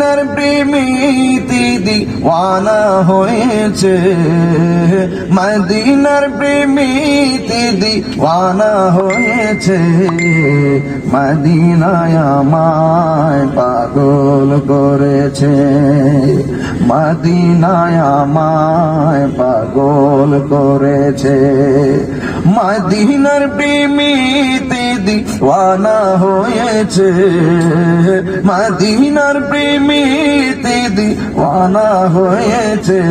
মদিনার প্রেমিতি দিওয়ানা হয়েছে। মদিনার প্রেমিতি দিওয়ানা হয়েছে। মদিনায় আমায় পাগল করেছে। মদিনায় আমায় পাগল করেছে। মদিনার প্রেমিতে দিওয়ানা হয়েছে। মদিনার প্রেমিতে দিওয়ানা হয়েছে,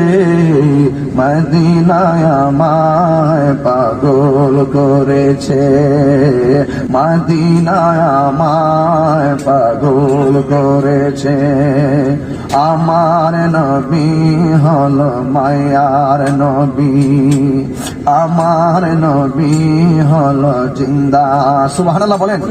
মদিনায় আমায় পাগল করেছে। মদিনায় আমায় পাগল করেছে। আমার নবী হল মায়ার নবী। আমার নবী হল জিন্দা। সুবহানাল্লাহ বলেন।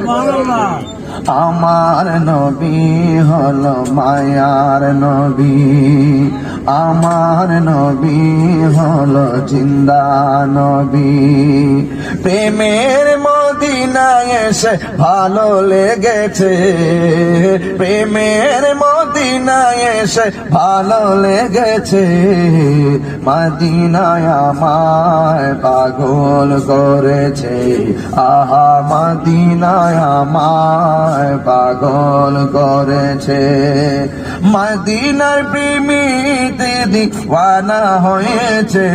আমার নবী হল মায়ার নবী। আমার নবী হল জিন্দা নবী। প্রেমের মদিনায় এসে ভালো লেগেছে। প্রেমের মদিনায় এসে ভালো লেগেছে। মদিনায় আমায় পাগল করেছে। আহা, মদিনায় আমায় পাগল করেছে। মদিনার প্রেমিতে দিওয়ানা হয়েছে।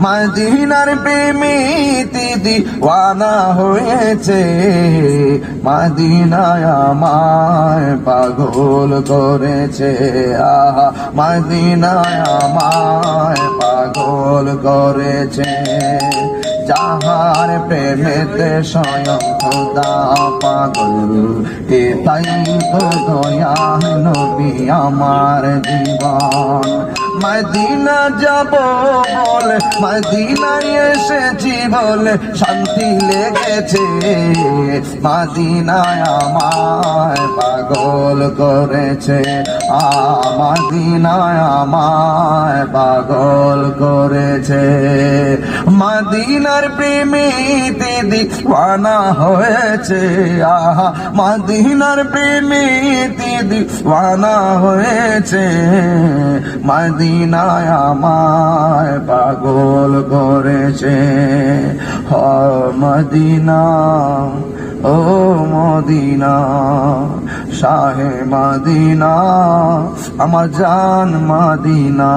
মদিনার প্রেমিতে দিওয়ানা হয়েছে। মদিনায় আমায় পাগল করেছে আহা আমায় পাগল করেছে। যাহার প্রেমেতে স্বয়ং খোদা পাগল, এ তাই তো দয়া নবী আমার জীবন। মদিনা যাব বলে, মদিনায় এসেছি বলে, শান্তি লেগেছে মদিনায় আমায় পাগল করেছে। আমাদিনায় আমায় পাগল করেছে। মদিনার প্রেমিতে দিওয়ানা হয়েছে। আহা, মদিনার প্রেমিতে দিওয়ানা হয়েছে। মদিনায় আমায় পাগল করেছে। মদিনা, ও মদিনা, শাহে মদিনা, আমার জান মদিনা,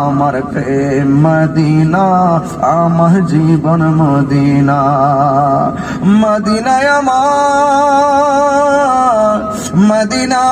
আমার প্রেম মদিনা, আমার জীবন মদিনা। মদিনায় আমার মদিনা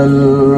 إن